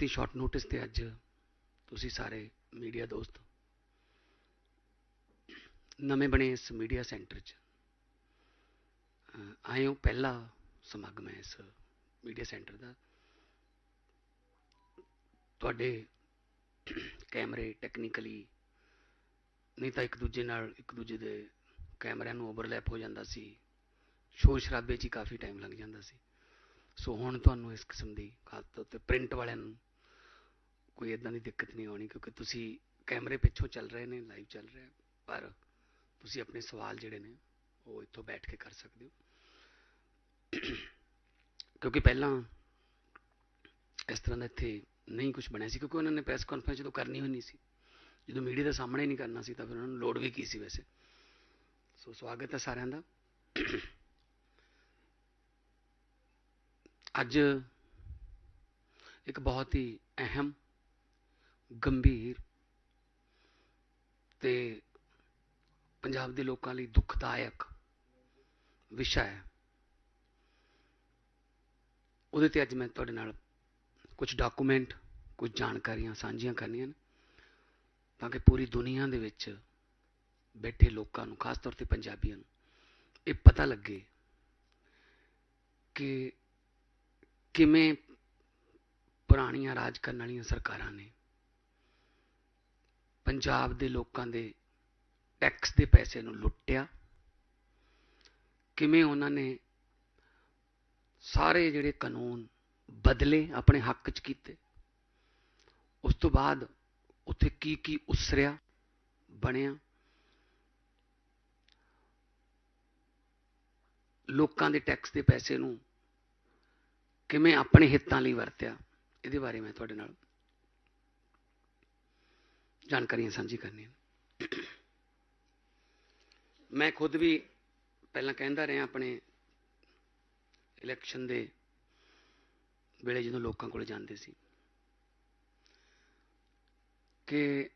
ਬਹੁਤ ਹੀ short notice ਤੇ ਅੱਜ ਤੁਸੀਂ ਸਾਰੇ ਮੀਡੀਆ ਦੋਸਤ ਨਵੇਂ ਬਣੇ ਇਸ ਮੀਡੀਆ ਸੈਂਟਰ 'ਚ ਆਏ ਹੋ ਪਹਿਲਾ ਸਮਾਗਮ ਹੈ ਇਸ ਮੀਡੀਆ ਸੈਂਟਰ ਦਾ। ਤੁਹਾਡੇ ਕੈਮਰੇ ਟੈਕਨੀਕਲੀ ਨਹੀਂ ਤਾਂ ਇੱਕ ਦੂਜੇ ਨਾਲ ਇੱਕ ਦੂਜੇ ਦੇ ਕੈਮਰਿਆਂ ਨੂੰ ਓਵਰਲੈਪ ਹੋ ਜਾਂਦਾ ਸੀ, ਸ਼ੋਰ ਸ਼ਰਾਬੇ 'ਚ ਹੀ ਕਾਫੀ ਟਾਈਮ ਲੱਗ ਜਾਂਦਾ ਸੀ। ਸੋ ਹੁਣ ਤੁਹਾਨੂੰ ਇਸ ਕਿਸਮ ਦੀ ਖਾਸ ਤੌਰ ਤੇ ਪ੍ਰਿੰਟ ਵਾਲਿਆਂ ਨੂੰ ਕੋਈ ਇਦਾਂ ਦੀ ਦਿੱਕਤ ਨਹੀਂ ਆਉਣੀ ਕਿਉਂਕਿ ਤੁਸੀਂ ਕੈਮਰੇ ਪਿੱਛੋਂ ਚੱਲ ਰਹੇ ਨੇ ਲਾਈਵ ਚੱਲ ਰਿਹਾ, ਪਰ ਤੁਸੀਂ ਆਪਣੇ ਸਵਾਲ ਜਿਹੜੇ ਨੇ ਉਹ ਇੱਥੋਂ ਬੈਠ ਕੇ ਕਰ ਸਕਦੇ ਹੋ। ਕਿਉਂਕਿ ਪਹਿਲਾਂ ਇਸ ਤਰ੍ਹਾਂ ਦਾ ਇੱਥੇ ਨਹੀਂ ਕੁਝ ਬਣਿਆ ਸੀ, ਕਿਉਂਕਿ ਉਹਨਾਂ ਨੇ ਪ੍ਰੈਸ ਕਾਨਫਰੰਸ ਜਦੋਂ ਕਰਨੀ ਹੋਈ ਨਹੀਂ ਸੀ, ਜਦੋਂ ਮੀਡੀਆ ਦੇ ਸਾਹਮਣੇ ਨਹੀਂ ਕਰਨਾ ਸੀ ਤਾਂ ਫਿਰ ਉਹਨਾਂ ਨੂੰ ਲੋੜ ਵੀ ਕੀ ਸੀ ਵੈਸੇ। ਸੋ ਸਵਾਗਤ ਹੈ ਸਾਰਿਆਂ ਦਾ। ਅੱਜ ਇੱਕ ਬਹੁਤ ਹੀ ਅਹਿਮ ਗੰਭੀਰ ਤੇ ਪੰਜਾਬ ਦੇ ਲੋਕਾਂ ਲਈ ਦੁਖਦਾਇਕ ਵਿਸ਼ਾ ਹੈ। ਉਹਦੇ ਤੇ ਅੱਜ ਮੈਂ ਤੁਹਾਡੇ ਨਾਲ ਕੁਝ ਡਾਕੂਮੈਂਟ ਕੁਝ ਜਾਣਕਾਰੀਆਂ ਸਾਂਝੀਆਂ ਕਰਨੀਆਂ ਨੇ, ਤਾਂ ਕਿ ਪੂਰੀ ਦੁਨੀਆ ਦੇ ਵਿੱਚ ਬੈਠੇ ਲੋਕਾਂ ਨੂੰ, ਖਾਸ ਤੌਰ ਤੇ ਪੰਜਾਬੀਆਂ ਨੂੰ, ਇਹ ਪਤਾ ਲੱਗੇ ਕਿ ਕਿਵੇਂ ਪੁਰਾਣੀਆਂ ਰਾਜ ਕਰਨ ਵਾਲੀਆਂ ਸਰਕਾਰਾਂ ਨੇ ਪੰਜਾਬ ਦੇ ਲੋਕਾਂ ਦੇ ਟੈਕਸ ਦੇ ਪੈਸੇ ਨੂੰ ਲੁੱਟਿਆ। ਕਿਵੇਂ ਉਹਨਾਂ ਨੇ ਸਾਰੇ ਜਿਹੜੇ ਕਾਨੂੰਨ ਬਦਲੇ ਆਪਣੇ ਹੱਕ 'ਚ ਕੀਤੇ। ਉਸ ਤੋਂ ਬਾਅਦ ਉੱਥੇ ਕੀ ਕੀ ਉਸਰਿਆ, ਬਣਿਆ। ਲੋਕਾਂ ਦੇ ਟੈਕਸ ਦੇ ਪੈਸੇ ਨੂੰ ਕਿਵੇਂ ਆਪਣੇ ਹਿੱਤਾਂ ਲਈ ਵਰਤਿਆ, ਇਹਦੇ ਬਾਰੇ ਮੈਂ ਤੁਹਾਡੇ ਨਾਲ ਜਾਣਕਾਰੀਆਂ ਸਾਂਝੀ ਕਰਨੀਆਂ ਮੈਂ ਖੁਦ ਵੀ ਪਹਿਲਾਂ ਕਹਿੰਦਾ ਰਿਹਾ ਆਪਣੇ ਇਲੈਕਸ਼ਨ ਦੇ ਵੇਲੇ ਜਦੋਂ ਲੋਕਾਂ ਕੋਲ ਜਾਂਦੇ ਸੀ ਕਿ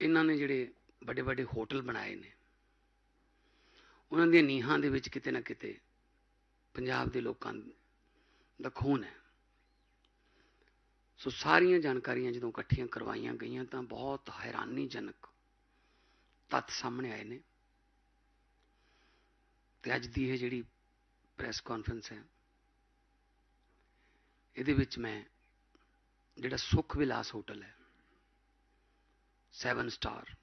ਇਹਨਾਂ ਨੇ ਜਿਹੜੇ ਵੱਡੇ ਵੱਡੇ ਹੋਟਲ ਬਣਾਏ ਨੇ, ਉਹਨਾਂ ਦੀਆਂ ਨੀਹਾਂ ਦੇ ਵਿੱਚ ਕਿਤੇ ਨਾ ਕਿਤੇ ਪੰਜਾਬ ਦੇ ਲੋਕਾਂ ਦਾ ਖੂਨ ਹੈ। ਸੋ ਸਾਰੀਆਂ ਜਾਣਕਾਰੀਆਂ ਜਦੋਂ ਇਕੱਠੀਆਂ ਕਰਵਾਈਆਂ ਗਈਆਂ ਤਾਂ ਬਹੁਤ ਹੈਰਾਨੀਜਨਕ ਤੱਥ ਸਾਹਮਣੇ ਆਏ ਨੇ। ਤੇ ਅੱਜ ਦੀ ਇਹ ਜਿਹੜੀ ਪ੍ਰੈਸ ਕਾਨਫਰੰਸ ਹੈ, ਇਹਦੇ ਵਿੱਚ ਮੈਂ ਜਿਹੜਾ ਸੁਖ ਵਿਲਾਸ ਹੋਟਲ ਹੈ 7 ਸਟਾਰ,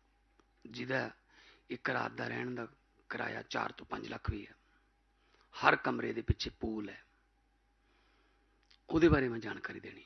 ਜਿਹਦਾ ਇੱਕ ਰਾਤ ਦਾ ਰਹਿਣ ਦਾ ਕਿਰਾਇਆ 4 ਤੋਂ 5 ਲੱਖ ਵੀ ਹੈ, ਹਰ ਕਮਰੇ ਦੇ ਪਿੱਛੇ ਪੂਲ ਹੈ। ਉਹਦੇ ਬਾਰੇ ਮੈਂ ਜਾਣਕਾਰੀ ਦੇਣੀ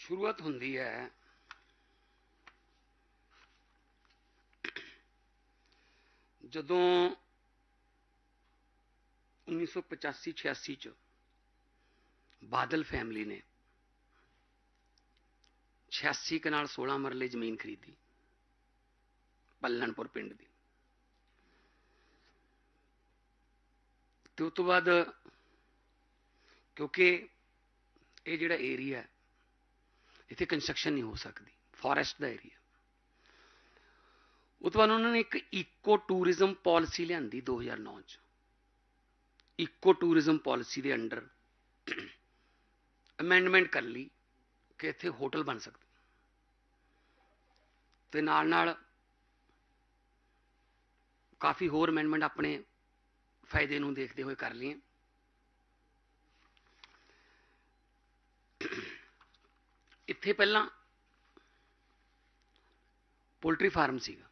ਸ਼ੁਰੂਆਤ ਹੁੰਦੀ ਹੈ। ਜਦੋਂ 1985-86 ਚ ਬਾਦਲ ਫੈਮਿਲੀ ਨੇ 86 ਕਨਾਲ 16 ਮਰਲੇ ਜ਼ਮੀਨ ਖਰੀਦੀ, ਪੱਲਣਪੁਰ ਪਿੰਡ ਦੀ। ਤੇ ਉਸ ਤੋਂ ਬਾਅਦ ਕਿਉਂਕਿ ਇਹ ਜਿਹੜਾ ਏਰੀਆ ਇੱਥੇ ਕੰਸਟਰਕਸ਼ਨ ਨਹੀਂ ਹੋ ਸਕਦੀ ਫੋਰੈਸਟ ਦਾ ਏਰੀਆ ਉਹ ਤੋਂ ਬਾਅਦ ਉਹਨਾਂ ਨੇ ਇੱਕ ਇਕੋ ਟੂਰਿਜ਼ਮ ਪਾਲਿਸੀ ਲਿਆਂਦੀ 2009 ਚ। ਇਕੋ ਟੂਰਿਜ਼ਮ ਪਾਲਿਸੀ ਦੇ ਅੰਡਰ ਅਮੈਂਡਮੈਂਟ ਕਰ ਲਈ ਕਿ ਇੱਥੇ ਹੋਟਲ ਬਣ ਸਕਦੇ। ਤੇ ਨਾਲ ਨਾਲ ਕਾਫੀ ਹੋਰ ਅਮੈਂਡਮੈਂਟ ਆਪਣੇ ਫਾਇਦੇ ਨੂੰ ਦੇਖਦੇ ਹੋਏ ਕਰ ਲਈਏ ਇੱਥੇ ਪਹਿਲਾਂ ਪੋਲਟਰੀ ਫਾਰਮ ਸੀਗਾ,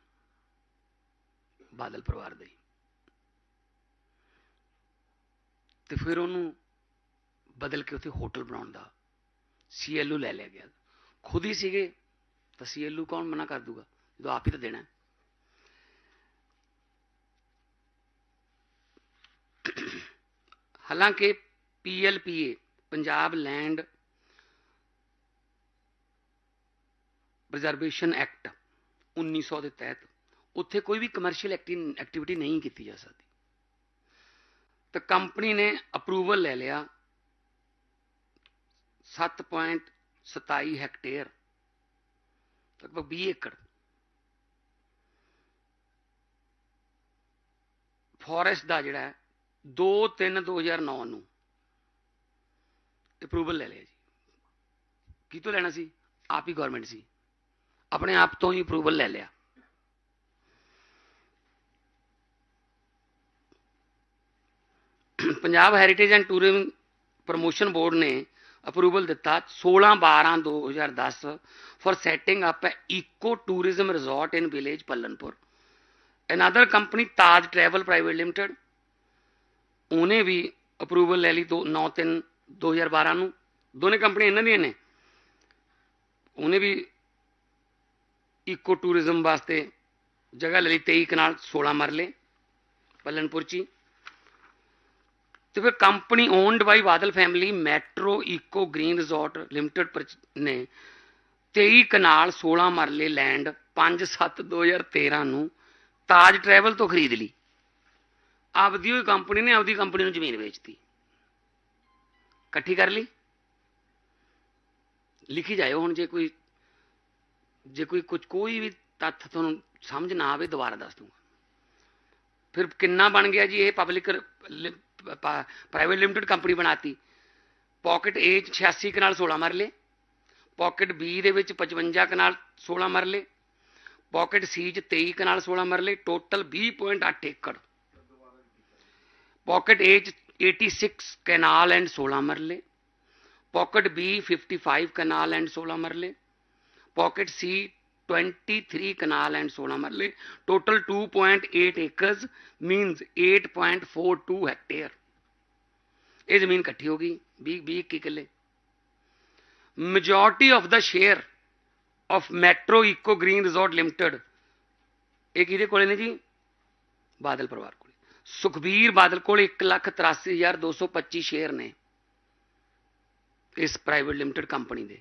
ਬਾਦਲ ਪਰਿਵਾਰ ਦਾ ਹੀ। ਤੇ ਫਿਰ ਉਹਨੂੰ ਬਦਲ ਕੇ ਉੱਥੇ ਹੋਟਲ ਬਣਾਉਣ ਦਾ ਸੀਐਲਯੂ ਲੈ ਲਿਆ ਗਿਆ। ਖੁਦ ਹੀ ਸੀਗੇ, ਤਾਂ ਸੀਐਲਯੂ ਕੌਣ ਮਨਾ ਕਰ ਦੂਗਾ? ਜਦੋਂ ਆਪ ਹੀ ਤਾਂ ਦੇਣਾ ਹੈ। ਹਾਲਾਂਕਿ PLPA Punjab land preservation act 1900 ਦੇ ਤਹਿਤ ਉੱਥੇ ਕੋਈ ਵੀ ਕਮਰਸ਼ੀਅਲ ਐਕਟੀਵਿਟੀ ਨਹੀਂ ਕੀਤੀ ਜਾ ਸਕਦੀ। ਤਾਂ ਕੰਪਨੀ ਨੇ ਅਪਰੂਵਲ ਲੈ ਲਿਆ 7.27 ਹੈਕਟੇਅਰ ਲਗਭਗ 20 ਏਕੜ। ਫੋਰੈਸਟ ਦਾ ਜਿਹੜਾ ਹੈ 2 3 2009 ਨੂੰ ਅਪਰੂਵਲ ਲੈ ਲਿਆ ਜੀ। ਕਿਤੋਂ ਲੈਣਾ ਸੀ? ਆਪ ਹੀ ਗਵਰਨਮੈਂਟ ਸੀ। ਆਪਣੇ ਆਪ ਤੋਂ ਹੀ ਅਪਰੂਵਲ ਲੈ ਲਿਆ। Punjab heritage and tourism promotion board ਨੇ ਅਪਰੂਵਲ ਦਿੱਤਾ 16 12 2010 for setting up a eco tourism resort in village Pallanpur another company Taj travel private limited ਉਹਨੇ ਵੀ ਅਪਰੂਵਲ ਲੈ ਲਈ 9 3 2012 ਨੂੰ। ਦੋਨੇ ਕੰਪਨੀਆਂ ਇਹਨਾਂ ਦੀਆਂ ਨੇ। ਉਹਨੇ ਵੀ ਇਕੋ ਟੂਰਿਜ਼ਮ ਵਾਸਤੇ ਜਗ੍ਹਾ ਲੈ ਲਈ 23 ਕਨਾਲ 16 ਮਰਲੇ, ਪੱਲਨਪੁਰ ਚ ਹੀ। ਤੇ ਫਿਰ company owned by Badal family metro eco green resort limited ਨੇ 23 ਕਨਾਲ 16 ਮਰਲੇ ਲੈਂਡ 5 7 2013 ਨੂੰ ਤਾਜ ਟਰੈਵਲ ਤੋਂ ਖਰੀਦ ਲਈ। ਆਪਦੀ ਹੋਈ ਕੰਪਨੀ ਨੇ ਆਪਦੀ ਕੰਪਨੀ ਨੂੰ ਜ਼ਮੀਨ ਵੇਚਤੀ। ਇਕੱਠੀ ਕਰ ਲਈ। ਲਿਖੀ ਜਾਇਓ ਹੁਣ ਜੇ ਕੋਈ ਜੇ ਕੋਈ ਕੁਝ ਕੋਈ ਵੀ ਤੱਥ ਤੁਹਾਨੂੰ ਸਮਝ ਨਾ ਆਵੇ, ਦੁਬਾਰਾ ਦੱਸ ਦੂੰਗਾ। ਫਿਰ ਕਿੰਨਾ ਬਣ ਗਿਆ ਜੀ ਇਹ ਪਬਲਿਕ ਪ੍ਰਾਈਵੇਟ ਲਿਮਟਿਡ ਕੰਪਨੀ ਬਣਾਤੀ। ਪਾਕਟ A 'ਚ 86 ਕਨਾਲ 16 ਮਰਲੇ ਪਾਕਟ B ਦੇ ਵਿੱਚ 55 ਕਨਾਲ 16 ਮਰਲੇ ਪਾਕਟ C 'ਚ 23 ਕਨਾਲ 16 ਮਰਲੇ ਟੋਟਲ 20.8 ਏਕੜ। ਪਾਕਟ A 'ਚ 86 ਕਨਾਲ ਐਂਡ 16 ਮਰਲੇ ਪਾਕਟ B 55 ਕਨਾਲ ਐਂਡ 16 ਮਰਲੇ ਪਾਕਟ C 23 ਕਨਾਲ ਐਂਡ 16 ਮਰਲੇ ਟੋਟਲ 2.8 ਏਕਰਸ ਮੀਨਸ 8.42 ਹੈਕਟੇਅਰ ਇਹ ਜ਼ਮੀਨ ਇਕੱਠੀ ਹੋ ਗਈ 20 20 21 ਕਿੱਲੇ majority of the share of metro eco green resort limited ਇਹ ਕਿਹਦੇ ਕੋਲੇ ਨੇ ਜੀ ਬਾਦਲ ਪਰਿਵਾਰ ਕੋਲੇ ਸੁਖਬੀਰ ਬਾਦਲ ਕੋਲ 183225 ਸ਼ੇਅਰ ਨੇ ਇਸ ਪ੍ਰਾਈਵੇਟ ਲਿਮਟਿਡ ਕੰਪਨੀ ਦੇ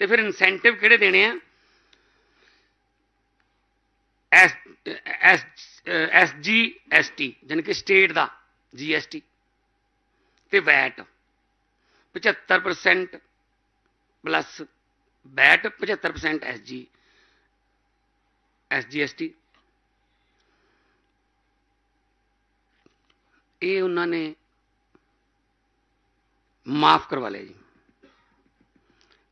ਤੇ ਫਿਰ ਇਨਸੈਂਟਿਵ ਕਿਹੜੇ ਦੇਣੇ ਆ? S S S G S T ਜਾਣੀ ਕਿ ਸਟੇਟ ਦਾ ਜੀ ਐਸ ਟੀ ਤੇ VAT 75% plus VAT 75% S G S G S T ਇਹ ਉਹਨਾਂ ਨੇ ਮਾਫ ਕਰਵਾ ਲਿਆ ਜੀ।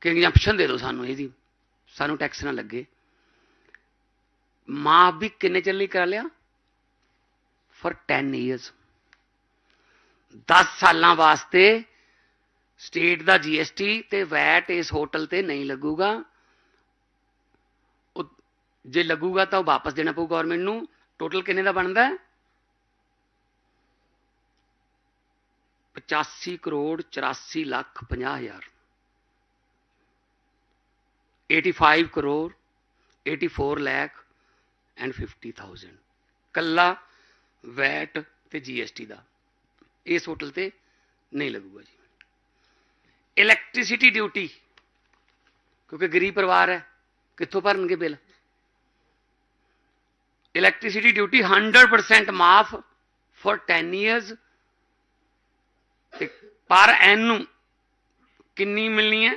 ਕਿ ਐਗਜ਼ੈਂਪਸ਼ਨ ਦੇ ਦਿਓ ਸਾਨੂੰ ਇਹਦੀ। ਸਾਨੂੰ ਟੈਕਸ ਨਾ ਲੱਗੇ। ਮਾਫ ਵੀ ਕਿੰਨੇ ਚਿਰ ਲਈ ਕਰਾ ਲਿਆ? ਫॉर 10 ਇਅਰਸ 10 ਸਾਲਾਂ ਵਾਸਤੇ ਸਟੇਟ ਦਾ ਜੀਐਸਟੀ ਤੇ ਵੈਟ ਇਸ ਹੋਟਲ ਤੇ ਨਹੀਂ ਲੱਗੂਗਾ। ਜੇ ਲੱਗੂਗਾ ਤਾਂ ਉਹ ਵਾਪਸ ਦੇਣਾ ਪਊ ਗਵਰਨਮੈਂਟ ਨੂੰ। ਟੋਟਲ ਕਿੰਨੇ ਦਾ ਬਣਦਾ ਹੈ? 85 ਕਰੋੜ 84 ਲੱਖ 50 ਹਜ਼ਾਰ। 85 ਕਰੋੜ 84 ਲੱਖ ਐਂਡ 50000 ਕੱਲਾ ਵੈਟ ਤੇ ਜੀਐਸਟੀ ਦਾ। ਇਸ ਹੋਟਲ ਤੇ ਨਹੀਂ ਲੱਗੂਗਾ ਜੀ। ਇਲੈਕਟ੍ਰਿਸਿਟੀ ਡਿਊਟੀ ਕਿਉਂਕਿ ਗਰੀਬ ਪਰਿਵਾਰ ਹੈ, ਕਿੱਥੋਂ ਭਰਨਗੇ ਬਿੱਲ? ਇਲੈਕਟ੍ਰਿਸਿਟੀ ਡਿਊਟੀ 100% ਮਾਫ ਫॉर 10 ਇਅਰਸ ਤੇ ਪਰ ਨੂੰ ਕਿੰਨੀ ਮਿਲਣੀ ਹੈ?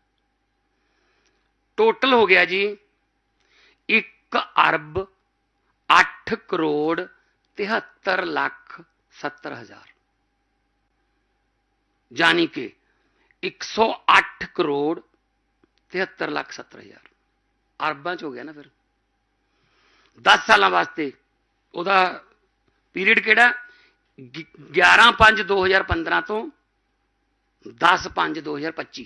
ਟੋਟਲ ਹੋ ਗਿਆ ਜੀ 1 ਅਰਬ 8 ਕਰੋੜ 73 ਲੱਖ 70 ਹਜ਼ਾਰ। ਯਾਨੀ ਕਿ 108 ਕਰੋੜ 73 ਲੱਖ 70 ਹਜ਼ਾਰ। ਅਰਬਾਂ ਚ ਹੋ ਗਿਆ ਨਾ ਫਿਰ। 10 ਸਾਲਾਂ ਵਾਸਤੇ ਉਹਦਾ ਪੀਰੀਅਡ ਕਿਹੜਾ? 11 5 2015 ਤੋਂ 10 5 2025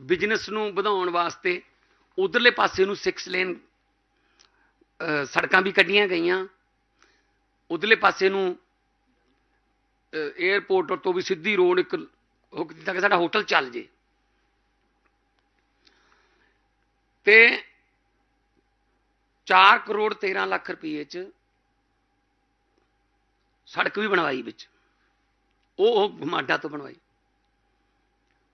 ਬਿਜ਼ਨਸ ਨੂੰ ਵਧਾਉਣ ਵਾਸਤੇ ਉਧਰਲੇ ਪਾਸੇ ਨੂੰ 6 ਲੇਨ ਸੜਕਾਂ ਵੀ ਕੱਢੀਆਂ ਗਈਆਂ। ਉਧਰਲੇ ਪਾਸੇ ਨੂੰ 에어ਪੋਰਟ ਤੋਂ ਵੀ ਸਿੱਧੀ ਰੋਡ ਇੱਕ ਹੁੱਕ ਦਿੱਤਾ ਕਿ ਸਾਡਾ ਹੋਟਲ ਚੱਲ ਜੇ। ਤੇ 4 ਕਰੋੜ 13 ਲੱਖ ਰੁਪਏ ਚ ਸੜਕ ਵੀ ਬਣਵਾਈ ਵਿੱਚ। ਉਹ ਉਹ ਮਾਡਾ ਤੋਂ ਬਣਵਾਈ।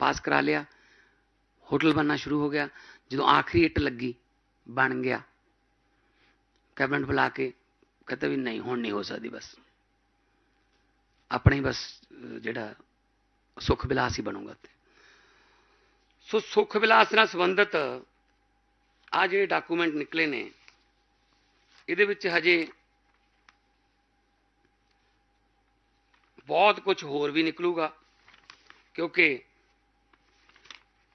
ਪਾਸ ਕਰਾ ਲਿਆ ਹੋਟਲ ਬਣਨਾ ਸ਼ੁਰੂ ਹੋ ਗਿਆ ਜਦੋਂ ਆਖਰੀ ਇੱਟ ਲੱਗੀ ਬਣ ਗਿਆ ਕੈਬਨਿਟ ਬੁਲਾ ਕੇ ਕਹਿੰਦੇ ਵੀ ਨਹੀਂ ਹੁਣ ਨਹੀਂ ਹੋ ਸਕਦੀ ਬਸ ਆਪਣੇ ਹੀ ਬਸ ਜਿਹੜਾ ਸੁਖ ਵਿਲਾਸ ਹੀ ਬਣੂਗਾ ਤੇ ਸੋ ਸੁਖ ਵਿਲਾਸ ਨਾਲ ਸੰਬੰਧਿਤ ਆ ਜਿਹੜੇ ਡਾਕੂਮੈਂਟ ਨਿਕਲੇ ਨੇ ਇਹਦੇ ਵਿੱਚ ਹਜੇ ਬਹੁਤ ਕੁਝ ਹੋਰ ਵੀ ਨਿਕਲੂਗਾ ਕਿਉਂਕਿ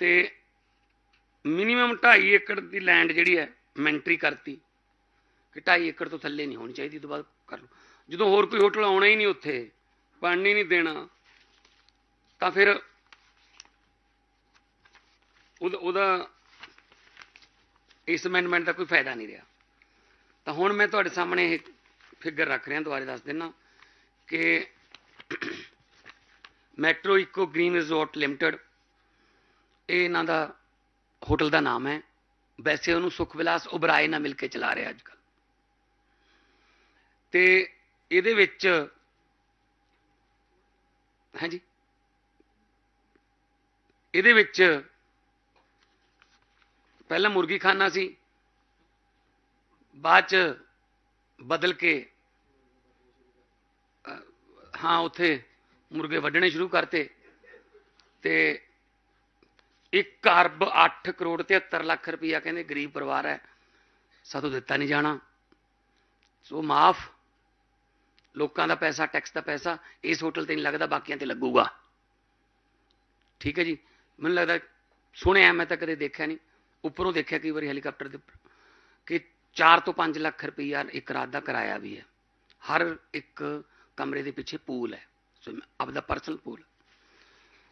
ਤੇ ਮਿਨੀਮਮ 2.5 ਏਕੜ ਦੀ ਲੈਂਡ ਜਿਹੜੀ ਹੈ ਮੈਂਟਰੀ ਕਰਤੀ ਕਿ 2.5 ਏਕੜ ਤੋਂ ਥੱਲੇ ਨਹੀਂ ਹੋਣੀ ਚਾਹੀਦੀ ਤੋਂ ਬਾਅਦ ਕਰ ਲਓ। ਜਦੋਂ ਹੋਰ ਕੋਈ ਹੋਟਲ ਆਉਣਾ ਹੀ ਨਹੀਂ ਉੱਥੇ ਪਾਣੀ ਨਹੀਂ ਦੇਣਾ, ਤਾਂ ਫਿਰ ਉਹਦਾ ਉਹਦਾ ਇਸ ਅਮੈਂਡਮੈਂਟ ਦਾ ਕੋਈ ਫਾਇਦਾ ਨਹੀਂ ਰਿਹਾ। ਤਾਂ ਹੁਣ ਮੈਂ ਤੁਹਾਡੇ ਸਾਹਮਣੇ ਇਹ ਫਿਗਰ ਰੱਖ ਰਿਹਾ, ਦੁਬਾਰੇ ਦੱਸ ਦਿੰਨਾ ਕਿ ਮੈਟਰੋ ਇਕੋ ਗ੍ਰੀਨ ਰਿਜ਼ੋਰਟ ਲਿਮਟਿਡ ਇਹ ਇਹਨਾਂ ਦਾ ਹੋਟਲ ਦਾ ਨਾਮ ਹੈ। ਵੈਸੇ ਉਹਨੂੰ ਸੁਖ ਵਿਲਾਸ ਉਬਰਾਏ ਨਾਲ ਮਿਲ ਕੇ ਚਲਾ ਰਿਹਾ ਅੱਜ ਕੱਲ ਤੇ ਇਹਦੇ ਵਿੱਚ ਹਾਂਜੀ। ਇਹਦੇ ਵਿੱਚ ਪਹਿਲਾਂ ਮੁਰਗੀ ਖਾਨਾ ਸੀ, ਬਾਅਦ ਚ ਬਦਲ ਕੇ ਹਾਂ, ਉੱਥੇ ਮੁਰਗੇ ਵੱਢਣੇ ਸ਼ੁਰੂ ਕਰਤੇ। ਤੇ 1 ਅਰਬ 8 ਕਰੋੜ 73 ਲੱਖ ਰੁਪਈਆ ਕਹਿੰਦੇ ਗਰੀਬ ਪਰਿਵਾਰ ਹੈ। ਸਾਤੋਂ ਦਿੱਤਾ ਨਹੀਂ ਜਾਣਾ। ਸੋ ਮਾਫ। ਲੋਕਾਂ ਦਾ ਪੈਸਾ, ਟੈਕਸ ਦਾ ਪੈਸਾ, ਇਸ ਹੋਟਲ ਤੇ ਨਹੀਂ ਲੱਗਦਾ, ਬਾਕੀਆਂ ਤੇ ਲੱਗੂਗਾ। ਠੀਕ ਹੈ ਜੀ। ਮੈਨੂੰ ਲੱਗਦਾ ਸੁਣਿਆ ਮੈਂ ਤਾਂ ਕਦੇ ਦੇਖਿਆ ਨਹੀਂ। ਉੱਪਰੋਂ ਦੇਖਿਆ ਕਈ ਵਾਰੀ ਹੈਲੀਕਾਪਟਰ ਦੇ ਉੱਪਰ ਕਿ 4 ਤੋਂ 5 ਲੱਖ ਰੁਪਈਆ ਇੱਕ ਰਾਤ ਦਾ ਕਿਰਾਇਆ ਵੀ ਹੈ। ਹਰ ਇੱਕ ਕਮਰੇ ਦੇ ਪਿੱਛੇ ਪੂਲ ਹੈ। ਸੋ ਆਪਦਾ ਪਰਸਨਲ ਪੂਲ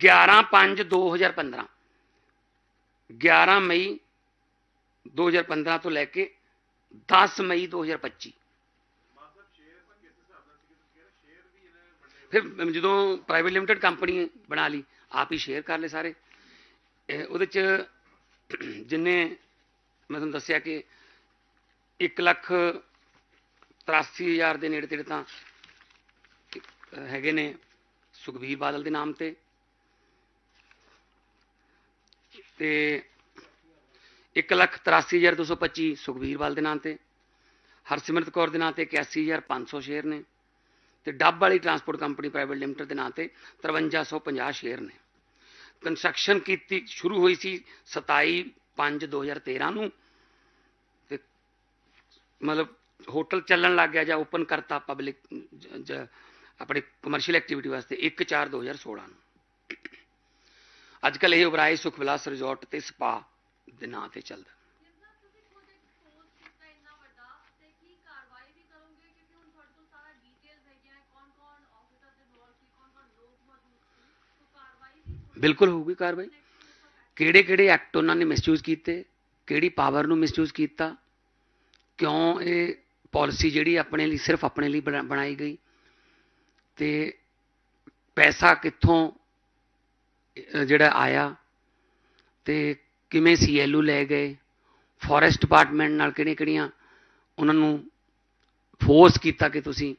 11 5 2015 11 ਮਈ 2015 ਤੋਂ ਲੈ ਕੇ 10 ਮਈ 2025 ਫਿਰ ਜਦੋਂ ਪ੍ਰਾਈਵੇਟ ਲਿਮਟਿਡ ਕੰਪਨੀ ਬਣਾ ਲਈ, ਆਪ ਹੀ ਸ਼ੇਅਰ ਕਰ ਲਏ ਸਾਰੇ। ਉਹਦੇ ਚ ਜਿੰਨੇ ਮੈਂ ਤੁਹਾਨੂੰ ਦੱਸਿਆ ਕਿ 1 ਲੱਖ 83 ਹਜ਼ਾਰ ਦੇ ਨੇੜੇ ਤੇੜੇ ਤਾਂ ਹੈਗੇ ਨੇ ਸੁਖਬੀਰ ਬਾਦਲ ਦੇ ਨਾਮ ਤੇ। ਤੇ 1 ਲੱਖ 83 ਹਜ਼ਾਰ 225 ਸੁਖਬੀਰ ਬਾਦਲ ਦੇ ਨਾਂ ਤੇ, ਹਰਸਿਮਰਤ ਕੌਰ ਦੇ ਨਾਂ ਤੇ 81500 ਸ਼ੇਅਰ ਨੇ, ਤੇ ਡੱਬ ਵਾਲੀ ਟਰਾਂਸਪੋਰਟ ਕੰਪਨੀ ਪ੍ਰਾਈਵੇਟ ਲਿਮਟਿਡ ਦੇ ਨਾਂ ਤੇ 5350 ਸ਼ੇਅਰ ਨੇ। ਕੰਸਟਰਕਸ਼ਨ ਕੀਤੀ, ਸ਼ੁਰੂ ਹੋਈ ਸੀ 27 5 2013 ਨੂੰ, ਤੇ ਮਤਲਬ ਹੋਟਲ ਚੱਲਣ ਲੱਗ ਗਿਆ ਜਾਂ ਓਪਨ ਕਰਤਾ ਪਬਲਿਕ ਆਪਣੇ ਕਮਰਸ਼ੀਅਲ ਐਕਟੀਵਿਟੀ ਵਾਸਤੇ 1 4 2016 ਨੂੰ। ਅੱਜ ਕੱਲ ਇਹ ਉਬਰਾਏ ਸੁਖ ਵਿਲਾਸ ਰਿਜ਼ੋਰਟ ਤੇ ਸਪਾ ਦੇ ਨਾਂ ਤੇ ਚੱਲਦਾ। ਬਿਲਕੁਲ ਹੋਊਗੀ ਕਾਰਵਾਈ। ਕਿਹੜੇ ਕਿਹੜੇ ਐਕਟ ਉਹਨਾਂ ਨੇ ਮਿਸਯੂਜ਼ ਕੀਤੇ ਕਿਹੜੀ ਪਾਵਰ ਨੂੰ ਮਿਸਯੂਜ਼ ਕੀਤਾ ਕਿਉਂ ਇਹ ਪਾਲਿਸੀ ਜਿਹੜੀ ਆਪਣੇ ਲਈ ਸਿਰਫ ਆਪਣੇ ਲਈ ਬਣਾ- ਬਣਾਈ ਗਈ ਤੇ ਪੈਸਾ ਕਿੱਥੋਂ ਜਿਹੜਾ ਆਇਆ ਤੇ ਕਿਵੇਂ ਸੀਐਲਯੂ ਲੈ ਗਏ ਫੋਰੈਸਟ ਡਿਪਾਰਟਮੈਂਟ ਨਾਲ ਕਿਹੜੀਆਂ ਕਿਹੜੀਆਂ ਉਹਨਾਂ ਨੂੰ ਫੋਰਸ ਕੀਤਾ ਕਿ ਤੁਸੀਂ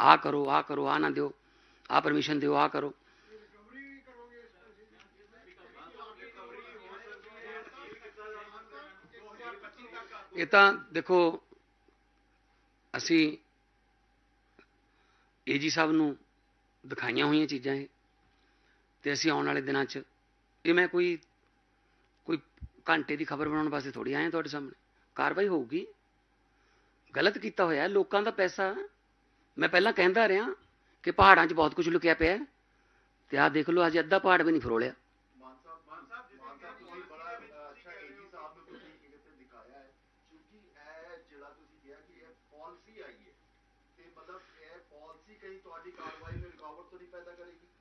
ਆਹ ਕਰੋ ਆਹ ਕਰੋ, ਆਹ ਨਾ ਦਿਓ, ਆਹ ਪਰਮਿਸ਼ਨ ਦਿਓ, ਆਹ ਕਰੋ। ਇਹ ਤਾਂ ਦੇਖੋ, ਅਸੀਂ ਏਜੀ ਸਾਹਿਬ ਨੂੰ ਦਿਖਾਈਆਂ ਹੋਈਆਂ ਚੀਜ਼ਾਂ ਇਹ। ਤੇ ਅਸੀਂ ਆਉਣ ਵਾਲੇ ਦਿਨਾਂ 'ਚ ਇਹ ਮੈਂ ਕੋਈ ਕੋਈ ਘੰਟੇ ਦੀ ਖਬਰ ਬਣਾਉਣ ਵਾਸਤੇ ਥੋੜੀ ਆਇਆ ਤੁਹਾਡੇ ਸਾਹਮਣੇ, ਕਾਰਵਾਈ ਹੋਊਗੀ। ਗਲਤ ਕੀਤਾ ਹੋਇਆ ਲੋਕਾਂ ਦਾ ਪੈਸਾ। ਮੈਂ ਪਹਿਲਾਂ ਕਹਿੰਦਾ ਰਿਹਾ ਕਿ ਪਹਾੜਾਂ 'ਚ ਬਹੁਤ ਕੁਝ ਲੁਕਿਆ ਪਿਆ ਤੇ ਆਹ ਦੇਖ ਲਓ, ਅੱਜ ਅੱਧਾ ਪਹਾੜ ਵੀ ਨਹੀਂ ਫਰੋਲਿਆ। ਪਾਲਿਸੀ ਆਈ ਹੈ, ਤੇ ਮਤਲਬ ਇਹ ਪਾਲਿਸੀ ਕहीं ਤੁਹਾਡੀ ਕਾਰਵਾਈ ਨੂੰ ਰੁਕਾਵਟ ਤਾਂ ਨਹੀਂ ਪੈਦਾ ਕਰੇਗੀ।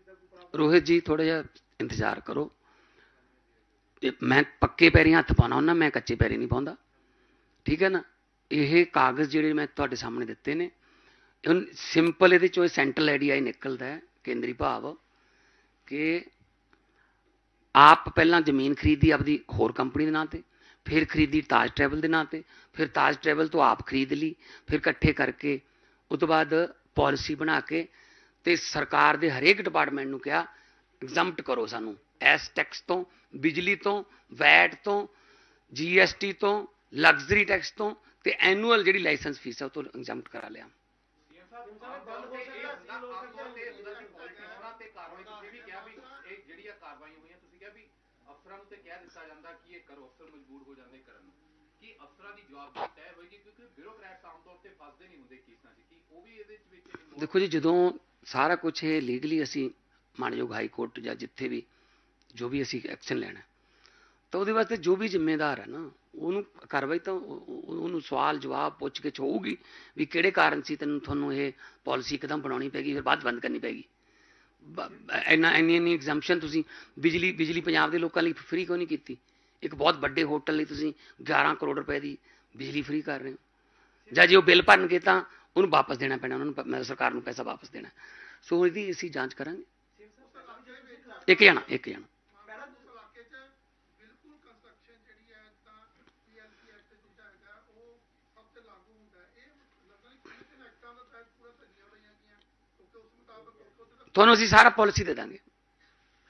ਦਾ ਕੋਈ ਪ੍ਰਾਪਤ ਰੋਹਿਤ ਜੀ ਥੋੜਾ ਜਿਹਾ ਇੰਤਜ਼ਾਰ ਕਰੋ। ਤੇ ਮੈਂ ਪੱਕੇ ਪੈਰੀ ਹੱਥ ਪਾਉਣਾ ਹੁੰਦਾ, ਮੈਂ ਕੱਚੇ ਪੈਰੀ ਨਹੀਂ ਪਾਉਂਦਾ। ਠੀਕ ਹੈ ਨਾ? ਇਹ ਕਾਗਜ਼ ਜਿਹੜੇ ਮੈਂ ਤੁਹਾਡੇ ਸਾਹਮਣੇ ਦਿੱਤੇ ਨੇ, ਹੁਣ ਸਿੰਪਲ ਇਹਦੇ ਚੋਂ ਸੈਂਟਰਲ ਆਈਡੀਆ ਹੀ ਨਿਕਲਦਾ ਹੈ, ਕੇਂਦਰੀ ਭਾਵ, ਕਿ ਆਪ ਪਹਿਲਾਂ ਜ਼ਮੀਨ ਖਰੀਦੀ ਆਪਦੀ ਹੋਰ ਕੰਪਨੀ ਦੇ ਨਾਂ ਤੇ, ਫਿਰ ਖਰੀਦੀ ਤਾਜ ਟਰੈਵਲ ਦੇ ਨਾਂ ਤੇ, ਫਿਰ ਤਾਜ ਟਰੈਵਲ ਤੋਂ ਆਪ ਖਰੀਦ ਲਈ, ਫਿਰ ਇਕੱਠੇ ਕਰਕੇ, ਉਸ ਤੋਂ ਬਾਅਦ ਪਾਲਿਸੀ ਬਣਾ ਕੇ ਤੇ ਸਰਕਾਰ ਦੇ ਹਰੇਕ ਡਿਪਾਰਟਮੈਂਟ ਨੂੰ ਕਿਹਾ ਐਗਜ਼ੈਂਪਟ ਕਰੋ ਸਾਨੂੰ। ਐਸ ਟੈਕਸ ਤੋਂ, ਬਿਜਲੀ ਤੋਂ, ਵੈਟ ਤੋਂ ਜੀਐਸਟੀ ਤੋਂ ਲਗਜ਼ਰੀ ਟੈਕਸ ਤੋਂ ਤੇ ਐਨੂਅਲ ਜਿਹੜੀ ਲਾਇਸੈਂਸ ਫੀਸ ਹੈ ਉਹ ਤੋਂ ਐਗਜ਼ੈਂਪਟ ਕਰਾ ਲਿਆ। ਅਫਸਰਾਂ ਨੂੰ ਤੇ ਕਹਿ ਦਿੱਤਾ ਜਾਂਦਾ ਕਿ ਇਹ ਕਰੋ ਅਫਸਰ ਮਜਬੂਰ ਹੋ ਜਾਂਦੇ ਕਰਨ ਨੂੰ ਕੀ ਅਫਸਰਾਂ ਦੀ ਜਵਾਬਦਾਰੀ ਤੈਅ ਹੋਏਗੀ ਕਿਉਂਕਿ ਬਿਊਰੋਕਰੈਟਸ ਆਮ ਤੌਰ ਤੇ ਫਸਦੇ ਨਹੀਂ ਹੁੰਦੇ ਕੇਸਾਂ 'ਚ ਕੀ ਉਹ ਵੀ ਇਹਦੇ ਵਿੱਚ ਦੇਖੋ ਜੀ, ਜਦੋਂ ਸਾਰਾ ਕੁਝ ਇਹ ਲੀਗਲੀ ਅਸੀਂ ਮਾਨਯੋਗ ਹਾਈ ਕੋਰਟ ਜਾਂ ਜਿੱਥੇ ਵੀ ਜੋ ਵੀ ਅਸੀਂ ਐਕਸ਼ਨ ਲੈਣਾ ਤਾਂ ਉਹਦੇ ਵਾਸਤੇ ਜੋ ਵੀ ਜ਼ਿੰਮੇਦਾਰ ਹੈ ਨਾ, ਉਹਨੂੰ ਕਾਰਵਾਈ ਤਾਂ ਉਹਨੂੰ ਸਵਾਲ ਜਵਾਬ ਪੁੱਛ ਕੇ ਹੋਊਗੀ ਵੀ ਕਿਹੜੇ ਕਾਰਨ ਸੀ, ਤੈਨੂੰ ਤੁਹਾਨੂੰ ਇਹ ਪਾਲਿਸੀ ਇੱਕਦਮ ਬਣਾਉਣੀ ਪੈਗੀ, ਫਿਰ ਬਾਅਦ ਬੰਦ ਕਰਨੀ ਪੈਗੀ। ਬ- ਇੰਨਾ, ਇੰਨੀ ਇੰਨੀ ਐਗਜ਼ੈਂਪਸ਼ਨ ਤੁਸੀਂ ਬਿਜਲੀ ਬਿਜਲੀ ਪੰਜਾਬ ਦੇ ਲੋਕਾਂ ਲਈ ਫ੍ਰੀ ਕਿਉਂ ਨਹੀਂ ਕੀਤੀ? ਇੱਕ ਬਹੁਤ ਵੱਡੇ ਹੋਟਲ ਲਈ ਤੁਸੀਂ 11 ਕਰੋੜ ਰੁਪਏ ਦੀ ਬਿਜਲੀ ਫ੍ਰੀ ਕਰ ਰਹੇ ਹੋ। ਜਾਂ ਜੇ ਉਹ ਬਿੱਲ ਭਰਨਗੇ ਤਾਂ ਉਹਨੂੰ ਵਾਪਸ ਦੇਣਾ ਪੈਣਾ ਉਹਨਾਂ ਨੂੰ ਸਰਕਾਰ ਨੂੰ ਪੈਸਾ ਵਾਪਸ ਦੇਣਾ। ਸੋ ਇਹਦੀ ਅਸੀਂ ਜਾਂਚ ਕਰਾਂਗੇ। ਇੱਕ ਜਣਾ ਇੱਕ ਜਣਾ। ਤੁਹਾਨੂੰ ਅਸੀਂ ਸਾਰਾ ਪਾਲਿਸੀ ਦੇ ਦਾਂਗੇ।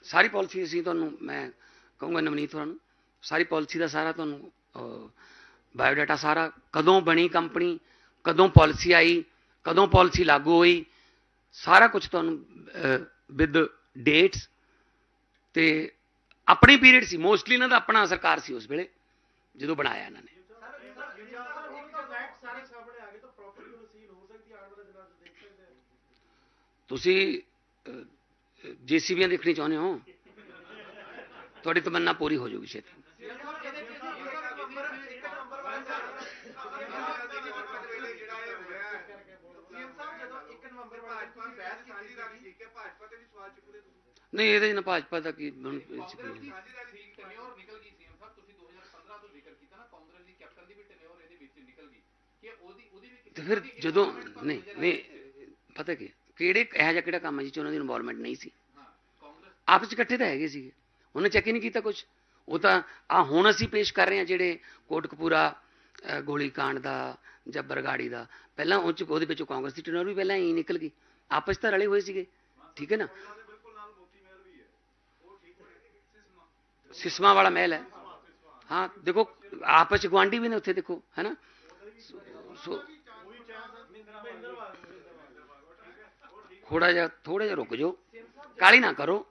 ਸਾਰੀ ਪਾਲਿਸੀ ਅਸੀਂ ਤੁਹਾਨੂੰ ਮੈਂ ਕਹੂੰਗਾ ਨਵਨੀਤ ਤੁਹਾਨੂੰ ਸਾਰੀ ਪਾਲਿਸੀ ਦਾ ਸਾਰਾ ਤੁਹਾਨੂੰ ਬਾਇਓਡਾਟਾ ਸਾਰਾ ਕਦੋਂ ਬਣੀ ਕੰਪਨੀ ਕਦੋਂ ਪਾਲਿਸੀ ਆਈ, ਕਦੋਂ ਪਾਲਿਸੀ ਲਾਗੂ ਹੋਈ, ਸਾਰਾ ਕੁਝ ਤੁਹਾਨੂੰ ਵਿਦ ਡੇਟਸ ਤੇ ਆਪਣੀ ਪੀਰੀਅਡ ਸੀ ਮੋਸਟਲੀ ਇਹਨਾਂ ਦਾ ਆਪਣਾ ਸਰਕਾਰ ਸੀ ਉਸ ਵੇਲੇ, ਜਦੋਂ ਬਣਾਇਆ ਇਹਨਾਂ ਨੇ। ਤੁਸੀਂ ਜੀਸੀਬੀਆਂ ਦੇਖਣੀ ਚਾਹੁੰਦੇ ਹੋ? ਤੁਹਾਡੀ ਤਮੰਨਾ ਪੂਰੀ ਹੋ ਜਾਊਗੀ ਛੇਤੀ ਨਹੀਂ ਇਹਦੇ 'ਚ ਨਾ ਭਾਜਪਾ ਦਾ ਕੀ ਹੁਣ ਇਹ 'ਚ ਕੀ ਹੈ। ਟੈਨਿਓਰ ਨਿਕਲ ਗਈ ਸੀਐਮ ਸਾਹਿਬ ਤੁਸੀਂ 2015 ਤੋਂ ਜ਼ਿਕਰ ਕੀਤਾ ਨਾ ਕਾਂਗਰਸ ਦੀ ਕੈਪਟਨ ਦੀ ਵੀ ਟੈਨਿਓਰ ਇਹਦੇ ਵਿੱਚ ਨਿਕਲ ਗਈ। ਕਿ ਉਹਦੀ ਉਹਦੀ ਵੀ ਤੇ ਫਿਰ ਜਦੋਂ ਨਹੀਂ ਨਹੀਂ ਪਤਾ ਕੀ ਕਿਹੜੇ ਇਹੋ ਜਿਹਾ ਕਿਹੜਾ ਕੰਮ ਹੈ ਜਿਸ 'ਚ ਉਹਨਾਂ ਦੀ ਇਨਵੋਲਵਮੈਂਟ ਨਹੀਂ ਸੀ? ਆਪਸ 'ਚ ਇਕੱਠੇ ਤਾਂ ਹੈਗੇ ਸੀਗੇ। ਉਹਨੇ ਚੈੱਕ ਹੀ ਨਹੀਂ ਕੀਤਾ ਕੁਝ ਉਹ ਤਾਂ ਆ ਹੁਣ ਅਸੀਂ ਪੇਸ਼ ਕਰ ਰਹੇ ਹਾਂ ਜਿਹੜੇ ਕੋਟਕਪੂਰਾ ਅ, ਗੋਲੀकांड ਦਾ ਜਾਂ ਬਰਗਾੜੀ ਦਾ। ਪਹਿਲਾਂ ਉਹ 'ਚ ਉਹਦੇ ਵਿੱਚੋਂ ਕਾਂਗਰਸ ਦੀ ਟਨਰ ਵੀ ਪਹਿਲਾਂ ਹੀ ਨਿਕਲ ਗਈ। ਆਪਸ ਤਾਂ ਰਲੇ ਹੋਏ ਸੀਗੇ। ਠੀਕ ਹੈ ਨਾ ਸਿਸਮਾ ਵਾਲਾ ਮਹਿਲ ਹੈ ਹਾਂ ਦੇਖੋ ਆਪਸ 'ਚ ਗੁਆਂਢੀ ਵੀ ਨੇ ਉੱਥੇ ਦੇਖੋ ਹੈ ਨਾ ਸੋ ਥੋੜਾ ਜਿਹਾ ਥੋੜਾ ਜਿਹਾ ਰੁਕ ਜਾਓ ਕਾਲੀ ਨਾ ਕਰੋ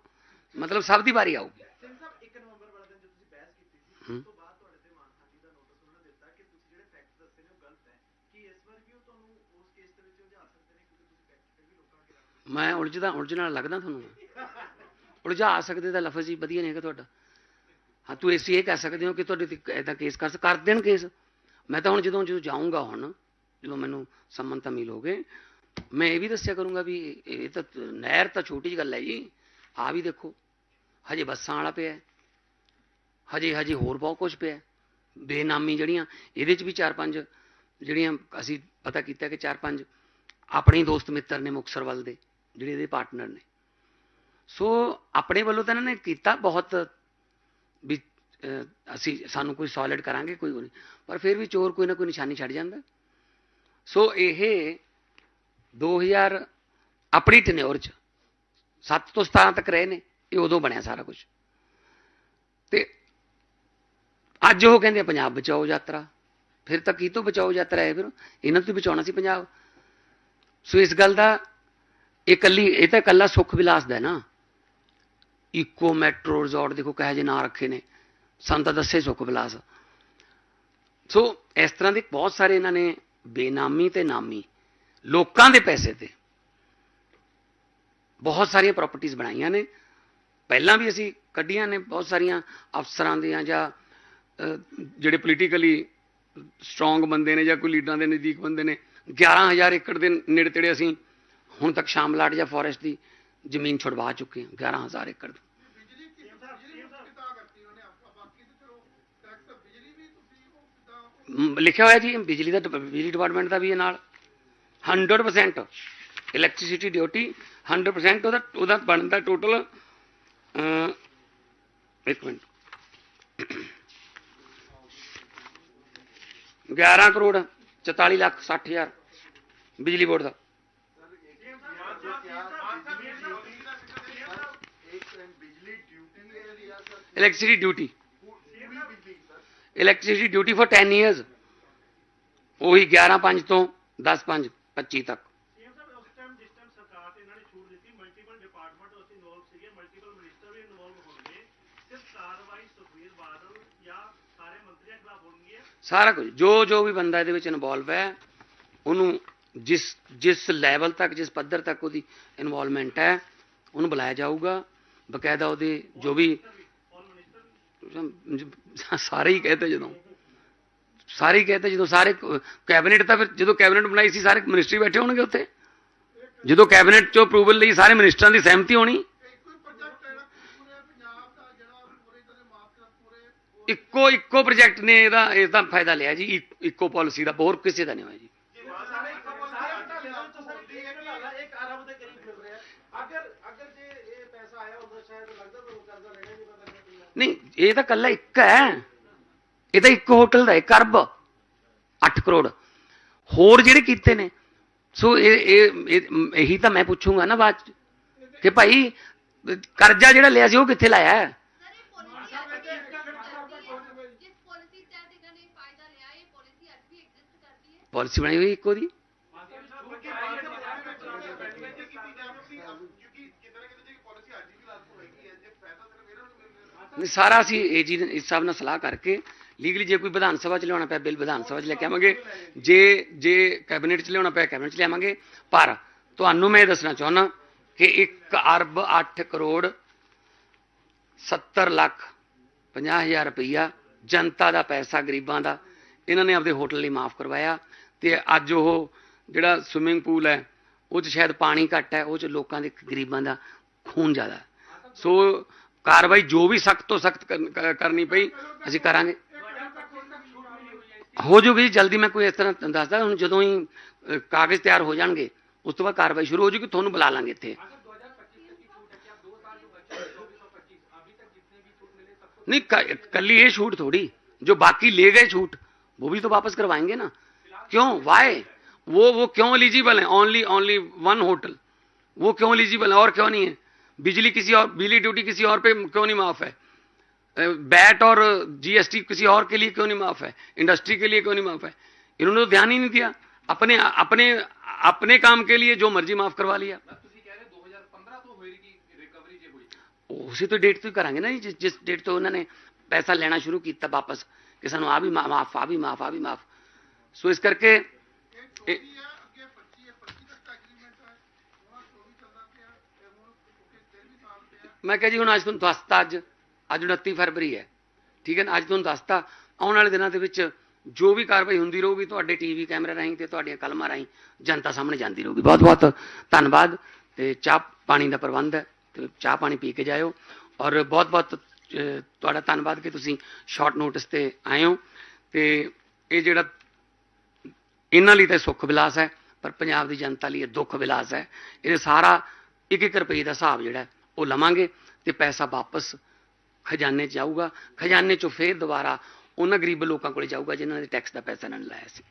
ਮਤਲਬ ਸਭ ਦੀ ਵਾਰੀ ਆਊਗੀ ਸਿੰਘ ਸਾਹਿਬ 1 ਨਵੰਬਰ ਵਾਲੇ ਦਿਨ ਜਦੋਂ ਤੁਸੀਂ ਬਹਿਸ ਕੀਤੀ ਸੀ ਹੂੰ। ਉਸ ਤੋਂ ਬਾਅਦ ਤੁਹਾਡੇ ਤੇ ਮਾਨਸਾਨੀ ਦਾ ਨੋਟਿਸ ਉਹਨਾਂ ਨੇ ਦਿੱਤਾ ਕਿ ਤੁਸੀਂ ਜਿਹੜੇ ਫੈਕਟ ਦੱਸੇ ਨੇ ਉਹ ਗਲਤ ਹੈ ਕਿ ਇਸ ਵਾਰ ਵੀ ਉਹ ਤੁਹਾਨੂੰ ਉਸ ਕੇਸ ਦੇ ਵਿੱਚ ਉਲਝਾ ਸਕਦੇ ਨੇ ਕਿਉਂਕਿ ਤੁਸੀਂ ਫੈਕਟ ਤੇ ਵੀ ਲੋਕਾਂ ਅੱਗੇ ਰੱਖ ਮੈਂ ਉਲਝਦਾ, ਉਲਝਣ ਨਾਲ ਲੱਗਦਾ ਤੁਹਾਨੂੰ? ਉਲਝਾ ਸਕਦੇ ਤਾਂ ਲਫ਼ਜ਼ ਹੀ ਵਧੀਆ ਨਹੀਂ ਹੈਗਾ ਤੁਹਾਡਾ। ਹਾਂ, ਤੂੰ ਇਸ ਇਹ ਕਹਿ ਸਕਦੇ ਹੋ ਕਿ ਤੁਹਾਡੇ ਤੇ ਐਦਾਂ ਕੇਸ ਕਰ ਕਰ ਦੇਣ ਕੇਸ। ਮੈਂ ਤਾਂ ਹੁਣ ਜਦੋਂ ਜਦੋਂ ਜਾਊਂਗਾ ਹੁਣ, ਜਦੋਂ ਮੈਨੂੰ ਸੰਮਨ ਤਾਂ ਮਿਲੋਗੇ ਮੈਂ ਇਹ ਵੀ ਦੱਸਿਆ ਕਰੂੰਗਾ ਵੀ ਇਹ ਤਾਂ ਨਹਿਰ ਤਾਂ ਛੋਟੀ ਜਿਹੀ ਗੱਲ ਹੈ ਜੀ। ਆ ਵੀ ਦੇਖੋ, ਹਜੇ ਬੱਸਾਂ ਵਾਲਾ ਪਿਆ ਹਜੇ ਹਜੇ ਹੋਰ ਬਹੁਤ ਕੁਝ ਪਿਆ ਬੇਨਾਮੀ ਜਿਹੜੀਆਂ, ਇਹਦੇ ਚ ਵੀ ਚਾਰ ਪੰਜ ਜਿਹੜੀਆਂ ਅਸੀਂ ਪਤਾ ਕੀਤਾ ਕਿ ਚਾਰ ਪੰਜ ਆਪਣੇ ਦੋਸਤ ਮਿੱਤਰ ਨੇ ਮੁਕਤਸਰ ਵੱਲ ਦੇ। ਜਿਹੜੇ ਇਹਦੇ ਪਾਰਟਨਰ ਨੇ। ਸੋ ਆਪਣੇ ਵੱਲੋਂ ਤਾਂ ਇਹਨਾਂ ਨੇ ਕੀਤਾ ਬਹੁਤ ਵੀ ਅਸੀਂ ਸਾਨੂੰ ਕੋਈ ਸੋਲਿਡ ਕਰਾਂਗੇ, ਕੋਈ ਉਹ ਨਹੀਂ। ਪਰ ਫਿਰ ਵੀ ਚੋਰ ਕੋਈ ਨਾ ਕੋਈ ਨਿਸ਼ਾਨੀ ਛੱਡ ਜਾਂਦਾ। ਸੋ ਇਹ 2000 ਆਪਣੀ ਟਨਿਓਰ ਚ 7 ਤੋਂ 17 ਤੱਕ ਰਹੇ ਨੇ। ਇਹ ਉਦੋਂ ਬਣਿਆ ਸਾਰਾ ਕੁਝ ਤੇ ਅੱਜ ਉਹ ਕਹਿੰਦੇ ਪੰਜਾਬ ਬਚਾਓ ਯਾਤਰਾ। ਫਿਰ ਤਾਂ ਕੀ ਤੋਂ ਬਚਾਓ ਯਾਤਰਾ ਹੈ ਫਿਰ? ਇਹਨਾਂ ਤੋਂ ਬਚਾਉਣਾ ਸੀ ਪੰਜਾਬ। ਸੋ ਇਸ ਗੱਲ ਦਾ ਇਹ ਕੱਲੀ, ਇਹ ਤਾਂ ਕੱਲਾ ਸੁਖ ਵਿਲਾਸ ਦਾ ਹੈ ਨਾ। ਇਕੋ ਮੈਟਰੋ ਰਿਜ਼ੋਰਟ ਦੇਖੋ ਕਹੇ ਜੇ ਨਾਂ ਰੱਖੇ ਨੇ। ਸਾਨੂੰ ਤਾਂ ਦੱਸੇ ਸੁਖ ਵਿਲਾਸ। ਸੋ ਇਸ ਤਰ੍ਹਾਂ ਦੇ ਬਹੁਤ ਸਾਰੇ ਇਹਨਾਂ ਨੇ ਬੇਨਾਮੀ ਤੇ ਨਾਮੀ, ਲੋਕਾਂ ਦੇ ਪੈਸੇ ਤੇ ਬਹੁਤ ਸਾਰੀਆਂ ਪ੍ਰਾਪਰਟੀਆਂ ਬਣਾਈਆਂ ਨੇ। ਪਹਿਲਾਂ ਵੀ ਅਸੀਂ ਕੱਢੀਆਂ ਨੇ ਬਹੁਤ ਸਾਰੀਆਂ ਅਫਸਰਾਂ ਦੀਆਂ ਜਾਂ ਜਿਹੜੇ ਪੋਲੀਟੀਕਲੀ ਸਟਰੋਂਗ ਬੰਦੇ ਨੇ ਜਾਂ ਕੋਈ ਲੀਡਰਾਂ ਦੇ ਨਜ਼ਦੀਕ ਬੰਦੇ ਨੇ 11000 ਏਕੜ ਦੇ ਨੇੜੇ ਤੇੜੇ ਅਸੀਂ ਹੁਣ ਤੱਕ ਸ਼ਾਮਲਾਟ ਜਾਂ ਫੋਰੈਸਟ ਦੀ ਜ਼ਮੀਨ ਛੁਡਵਾ ਚੁੱਕੇ ਹਾਂ 11000 ਏਕੜ ਦੀ ਬਿਜਲੀ ਕੀ ਬਿਜਲੀ ਮੁਕਤ ਕਿੱਦਾਂ ਕਰਤੀ ਉਹਨੇ ਆਪਾਂ ਬਾਕੀ ਤੇ ਚਲੋ ਟੈਕਸ ਬਿਜਲੀ ਵੀ ਤੁਸੀਂ ਉਹ ਕਿੱਦਾਂ ਮ, ਲਿਖਿਆ ਹੋਇਆ ਜੀ ਬਿਜਲੀ ਦਾ ਡਿਪ- ਬਿਜਲੀ ਡਿਪਾਰਟਮੈਂਟ ਦਾ ਵੀ ਹੈ ਨਾਲ। 100% ਇਲੈਕਟ੍ਰਿਸਿਟੀ ਡਿਊਟੀ 100% ਉਹਦਾ ਉਹਦਾ ਬਣਦਾ ਟੋਟਲ ਇੱਕ ਮਿੰਟ। 11 ਕਰੋੜ 44 ਲੱਖ 60 ਹਜ਼ਾਰ ਬਿਜਲੀ ਬੋਰਡ ਦਾ ਇੱਕ ਬਿਜਲੀ ਡਿਊਟੀ ਇਲੈਕਟ੍ਰਿਸਿਟੀ ਡਿਊਟੀ ਪੂਰੀ ਬਿਜਲੀ sir electricity duty for 10 years ਉਹੀ 11 5 ਤੋਂ 10 5 25 ਤੱਕ ਸੀਐਮ ਸਾਹਿਬ ਉਸ ਟਾਈਮ ਜਿਸ ਟਾਈਮ ਸਰਕਾਰ ਤੇ ਇਹਨਾਂ ਨੇ ਛੂਟ ਦਿੱਤੀ ਸੀਗੇ ਮਲਟੀਪਲ ਮਿਨਿਸਟਰ ਵੀ ਇਨਵੋਲਵ ਹੋਣਗੇ ਸਿਰਫ ਕਾਰਵਾਈ ਸੁਖਬੀਰ ਬਾਦਲ ਜਾਂ ਸਾਰੇ ਮੰਤਰੀਆਂ ਖਿਲਾਫ ਹੋਣਗੇ ਸਾਰਾ ਕੁਝ ਜੋ ਜੋ ਵੀ ਬੰਦਾ ਇਹਦੇ ਵਿੱਚ ਇਨਵੋਲਵ ਹੈ ਉਹਨੂੰ ਜਿਸ ਜਿਸ ਲੈਵਲ ਤੱਕ ਜਿਸ ਪੱਧਰ ਤੱਕ ਉਹਦੀ ਇਨਵੋਲਵਮੈਂਟ ਹੈ ਉਹਨੂੰ ਬੁਲਾਇਆ ਜਾਊਗਾ। ਬਕਾਇਦਾ ਉਹਦੇ ਜੋ ਵੀ ਸਾਰੇ ਹੀ ਕਹਤੇ ਜਦੋਂ। ਸਾਰੇ ਹੀ ਕਹਤੇ ਜਦੋਂ ਸਾਰੇ ਕੈਬਨਿਟ ਤਾਂ ਫਿਰ ਜਦੋਂ ਕੈਬਨਿਟ ਬਣਾਈ ਸੀ, ਸਾਰੇ ਮਿਨਿਸਟਰੀ ਬੈਠੇ ਹੋਣਗੇ ਉੱਥੇ। ਜਦੋਂ ਕੈਬਨਿਟ ਚੋਂ ਅਪਰੂਵਲ ਲਈ ਸਾਰੇ ਮਿਨਿਸਟਰਾਂ ਦੀ ਸਹਿਮਤੀ ਹੋਣੀ। ਇੱਕੋ ਇੱਕੋ ਪ੍ਰੋਜੈਕਟ ਨੇ ਇਹਦਾ ਇਹਦਾ ਫਾਇਦਾ ਲਿਆ ਜੀ। ਇੱਕੋ ਪਾਲਿਸੀ ਦਾ, ਹੋਰ ਕਿਸੇ ਦਾ ਨਹੀਂ ਹੋਇਆ ਜੀ ਸਾਰੇ ਸਾਰੇ ਘਟਾਲੇ ਦੇ ਵਿੱਚੋਂ ਸਰ ਇੱਕ ਘਟਾਲਾ ਇੱਕ ਅਰਬ ਦੇ ਕਰੀਬ ਮਿਲ ਰਿਹਾ ਅਗਰ ਅਗਰ ਜੇ ਇਹ ਪੈਸਾ ਆਇਆ ਹੁੰਦਾ ਸ਼ਾਇਦ ਲੱਗਦਾ ਤੁਹਾਨੂੰ ਕਰਜ਼ਾ ਲੈਣਾ ਨਹੀਂ ਪਤਾ ਕਿੰਨਾ ਨਹੀਂ ਇਹ ਤਾਂ ਕੱਲਾ ਇੱਕ ਹੈ। ਇਹ ਤਾਂ ਇੱਕ ਹੋਟਲ ਦਾ 1 ਅਰਬ 8 ਕਰੋੜ। ਹੋਰ ਜਿਹੜੇ ਕੀਤੇ ਨੇ। ਸੋ ਇਹ ਇਹ ਇਹ- ਤਾਂ ਮੈਂ ਪੁੱਛੂੰਗਾ ਨਾ ਬਾਅਦ ਚ। ਕਿ ਭਾਈ ਕਰਜ਼ਾ ਜਿਹੜਾ ਲਿਆ ਸੀ ਉਹ ਕਿੱਥੇ ਲਾਇਆ ਹੈ? ਪਾਲਿਸੀ ਅੱਜ ਵੀ ਐਗਜ਼ਿਸਟ ਕਰਦੀ ਹੈ ਜਿਸ ਪਾਲਿਸੀ ਤਹਿਤ ਇਹਨਾਂ ਨੇ ਫਾਇਦਾ ਲਿਆ ਇਹ ਪਾਲਿਸੀ ਅੱਜ ਵੀ ਐਗਜ਼ਿਸਟ ਕਰਦੀ ਹੈ ਪਾਲਿਸੀ ਬਣੀ ਹੋਈ ਇੱਕੋ ਦੀ ਕਿਉਂਕਿ ਕਿਤੇ ਨਾ ਕਿਤੇ ਜੇ ਪਾਲਿਸੀ ਅੱਜ ਵੀ ਲਾਗੂ ਹੋਏਗੀ ਹੈ ਜੇ ਫਾਇਦਾ ਸਿਰਫ ਇਹਨਾਂ ਨੂੰ ਮਿਲ ਰਿਹਾ ਨਹੀਂ ਸਾਰਾ ਅਸੀਂ ਇਹ ਜੀ ਇਸ ਹਿਸਾਬ ਨਾਲ ਸਲਾਹ ਕਰਕੇ ਲੀਗਲੀ ਜੇ ਕੋਈ ਵਿਧਾਨ ਸਭਾ ਚ ਲਿਆਉਣਾ ਪਿਆ, ਬਿੱਲ ਵਿਧਾਨ ਸਭਾ ਚ ਲੈ ਕੇ ਆਵਾਂਗੇ। ਜੇ ਜੇ ਕੈਬਨਿਟ ਚ ਲਿਆਉਣਾ ਪਿਆ, ਕੈਬਨਿਟ ਚ ਲਿਆਵਾਂਗੇ ਪਰ ਤੁਹਾਨੂੰ ਮੈਂ ਇਹ ਦੱਸਣਾ ਚਾਹੁੰਦਾ ਕਿ 1 ਅਰਬ 8 ਕਰੋੜ 70 ਲੱਖ 50000 ਰੁਪਈਆ ਜਨਤਾ ਦਾ ਪੈਸਾ, ਗਰੀਬਾਂ ਦਾ, ਇਹਨਾਂ ਨੇ ਆਪਦੇ ਹੋਟਲ ਲਈ ਮਾਫ ਕਰਵਾਇਆ। ਤੇ ਅੱਜ ਉਹ ਜਿਹੜਾ ਸਵਿਮਿੰਗ ਪੂਲ ਹੈ, ਉਹ 'ਚ ਸ਼ਾਇਦ ਪਾਣੀ ਘੱਟ ਹੈ, ਉਹ 'ਚ ਲੋਕਾਂ ਦੇ ਗਰੀਬਾਂ ਦਾ ਖੂਨ ਜ਼ਿਆਦਾ। ਸੋ ਸੋ ਕਾਰਵਾਈ ਜੋ ਵੀ ਸਖਤ ਤੋਂ ਸਖਤ ਕਰਨੀ ਪਈ ਅਸੀਂ ਕਰਾਂਗੇ ਹੋ ਜੂਗੀ ਜਲਦੀ ਮੈਂ ਕੋਈ ਇਸ ਤਰ੍ਹਾਂ ਤੁਹਾਨੂੰ ਦੱਸਦਾ ਹੁਣ ਜਦੋਂ ਹੀ ਅ, ਕਾਗਜ਼ ਤਿਆਰ ਹੋ ਜਾਣਗੇ ਉਸ ਤੋਂ ਬਾਅਦ ਕਾਰਵਾਈ ਸ਼ੁਰੂ ਹੋ ਜੂਗੀ ਤੁਹਾਨੂੰ ਬੁਲਾ ਲਾਂਗੇ ਇੱਥੇ नहीं क- कल ये छूट थोड़ी जो बाकी ले गए छूट वो भी तो वापस करवाएंगे ना क्यों वाई वो वो क्यों एलिजिबल है ओनली ओनली वन होटल वो क्यों एलिजिबल है और क्यों नहीं है बिजली किसी और बिजली ड्यूटी किसी और पे क्यों नहीं माफ है बैट और जीएसटी किसी और के लिए क्यों नहीं माफ है इंडस्ट्री के लिए क्यों नहीं माफ है इन्होंने तो ध्यान ही नहीं दिया अपने अपने अपने काम के लिए जो मर्जी माफ करवा लिया ਤੁਸੀਂ ਕਹਿ ਰਹੇ 2015 ਤੋਂ ਹੋਏਗੀ ਰਿਕਵਰੀ ਜੇ ਹੋਈ ਉਸੇ ਤੋਂ ਡੇਟ ਤੋਂ ਹੀ ਕਰਾਂਗੇ ਨਾ ਜੀ ਜਿਸ ਜਿਸ ਡੇਟ ਤੋਂ ਉਹਨਾਂ ਨੇ ਪੈਸਾ ਲੈਣਾ ਸ਼ੁਰੂ ਕੀਤਾ ਵਾਪਸ ਕਿ ਸਾਨੂੰ ਆ ਵੀ ਮਾ- ਮਾਫ ਆ ਵੀ ਮਾਫ ਆ ਵੀ ਮਾਫ ਸੋ ਇਸ ਕਰਕੇ ਮੈਂ ਕਿਹਾ ਜੀ ਹੁਣ ਅੱਜ ਤੁਹਾਨੂੰ ਦੱਸਤਾ ਅੱਜ ਅੱਜ 29 ਫਰਵਰੀ ਹੈ। ਠੀਕ ਹੈ ਨਾ? ਅੱਜ ਤੁਹਾਨੂੰ ਦੱਸਤਾ। ਆਉਣ ਵਾਲੇ ਦਿਨਾਂ ਦੇ ਵਿੱਚ ਜੋ ਵੀ ਕਾਰਵਾਈ ਹੁੰਦੀ ਰਹੂਗੀ, ਤੁਹਾਡੇ ਟੀਵੀ ਕੈਮਰੇ ਰਾਹੀਂ ਤੇ ਤੁਹਾਡੀਆਂ ਕਲਮਾਂ ਰਾਹੀਂ ਜਨਤਾ ਸਾਹਮਣੇ ਜਾਂਦੀ ਰਹੂਗੀ। ਬਹੁਤ ਬਹੁਤ ਧੰਨਵਾਦ ਤੇ ਚਾਹ ਪਾਣੀ ਦਾ ਪ੍ਰਬੰਧ ਹੈ ਤੇ ਚਾਹ ਪਾਣੀ ਪੀ ਕੇ ਜਾਇਓ। ਔਰ ਬਹੁਤ ਬਹੁਤ ਤੁਹਾਡਾ ਧੰਨਵਾਦ ਕਿ ਤੁਸੀਂ ਸ਼ਾਰਟ ਨੋਟਿਸ ਤੇ ਆਏ ਹੋ। ਤੇ ਇਹ ਜਿਹੜਾ ਇਹਨਾਂ ਲਈ ਤਾਂ ਸੁੱਖ ਵਿਲਾਸ ਹੈ, ਪਰ ਪੰਜਾਬ ਦੀ ਜਨਤਾ ਲਈ ਇਹ ਦੁੱਖ ਵਿਲਾਸ ਹੈ। ਇਹ ਸਾਰਾ ਇੱਕ ਇੱਕ ਰੁਪਏ ਦਾ ਹਿਸਾਬ ਜਿਹੜਾ ਉਹ ਲਵਾਂਗੇ ਤੇ ਪੈਸਾ ਵਾਪਸ ਖਜ਼ਾਨੇ 'ਚ ਜਾਊਗਾ। ਖਜ਼ਾਨੇ 'ਚੋਂ ਫੇਰ ਦੁਬਾਰਾ ਉਹਨਾਂ ਗਰੀਬ ਲੋਕਾਂ ਕੋਲ ਜਾਊਗਾ ਜਿਨ੍ਹਾਂ ਨੇ ਟੈਕਸ ਦਾ ਪੈਸਾ ਇਹਨਾਂ ਨੇ ਲਾਇਆ ਸੀ।